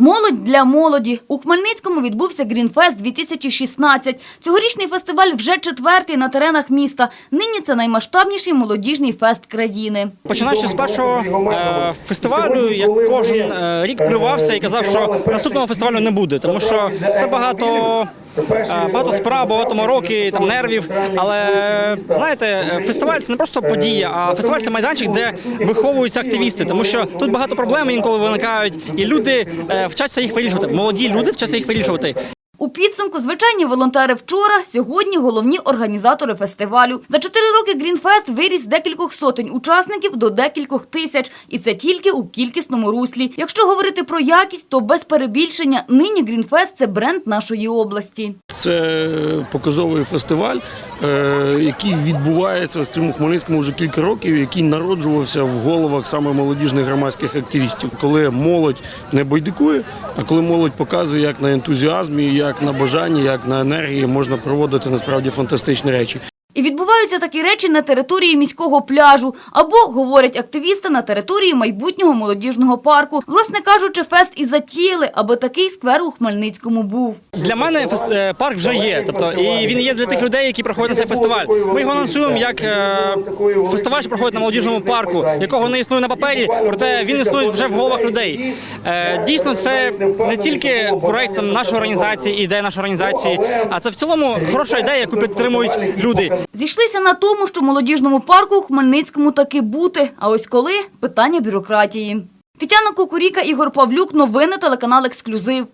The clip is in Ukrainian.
Молодь для молоді. У Хмельницькому відбувся Грінфест 2016. Цьогорічний фестиваль вже четвертий на теренах міста. Нині це наймасштабніший молодіжний фест країни. Починаючи з першого е, фестивалю, я кожен е, рік плювався і казав, що наступного фестивалю не буде, тому що це багато. Е, Багато справ, багато мороки, там нервів. Але знаєте, е, фестиваль це не просто подія, а фестиваль це майданчик, де виховуються активісти, тому що тут багато проблем інколи виникають, і люди е, вчаться їх вирішувати. Молоді люди вчаться їх вирішувати. У підсумку звичайні волонтери вчора, сьогодні головні організатори фестивалю. За чотири роки Грінфест виріс декількох сотень учасників до декількох тисяч. І це тільки у кількісному руслі. Якщо говорити про якість, то без перебільшення нині Грінфест – це бренд нашої області. Це показовий фестиваль, е, який відбувається в цьому Хмельницькому вже кілька років, який народжувався в головах саме молодіжних громадських активістів, коли молодь не байдикує, а коли молодь показує, як на ентузіазмі, як на бажанні, як на енергії можна проводити насправді фантастичні речі. І відбуваються такі речі на території міського пляжу або, говорять активісти, на території майбутнього молодіжного парку. Власне кажучи, фест і затіяли, аби такий сквер у Хмельницькому був. Для мене е, парк вже є. Тобто, і він є для тих людей, які приходять на цей фестиваль. Ми його анонсуємо як е, фестиваль, що проходить на молодіжному парку, якого не існує на папері, проте він існує вже в головах людей. Е, Дійсно, це не тільки проект нашої організації, ідея нашої організації, а це в цілому хороша ідея, яку підтримують люди. Зійшлися на тому, що молодіжному парку у Хмельницькому таки бути. А ось коли – питання бюрократії. Тетяна Кукуріка, Ігор Павлюк. Новини телеканал «Ексклюзив».